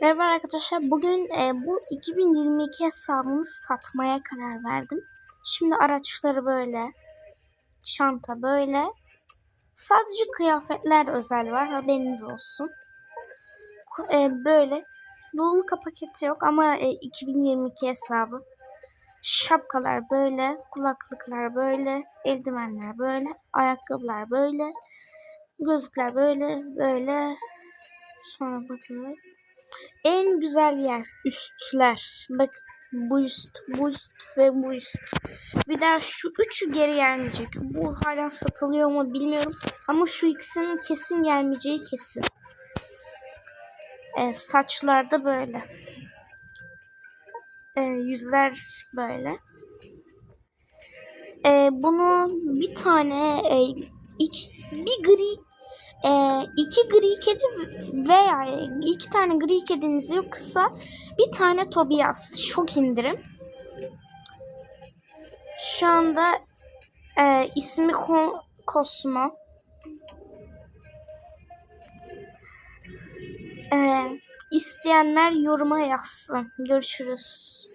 Merhaba arkadaşlar. Bugün e, bu 2022 hesabımı satmaya karar verdim. Şimdi araçları böyle. Çanta böyle. Sadece kıyafetler özel var. Haberiniz olsun. E, böyle. Luluka paketi yok ama e, 2022 hesabı. Şapkalar böyle. Kulaklıklar böyle. Eldivenler böyle. Ayakkabılar böyle. Gözlükler böyle. Böyle. Sonra bakın. En güzel yer üstler. Bak bu üst, bu üst ve bu üst. Bir daha şu üçü geri gelmeyecek. Bu hala satılıyor mu bilmiyorum. Ama şu ikisinin kesin gelmeyeceği kesin. Ee, saçlarda böyle. Ee, yüzler böyle. Ee, bunu bir tane e, iki, bir gri e, iki gri kedi veya iki tane gri kediniz yoksa bir tane Tobias şok indirim. Şu anda e, ismi Ko- Cosmo. E, isteyenler yoruma yazsın. Görüşürüz.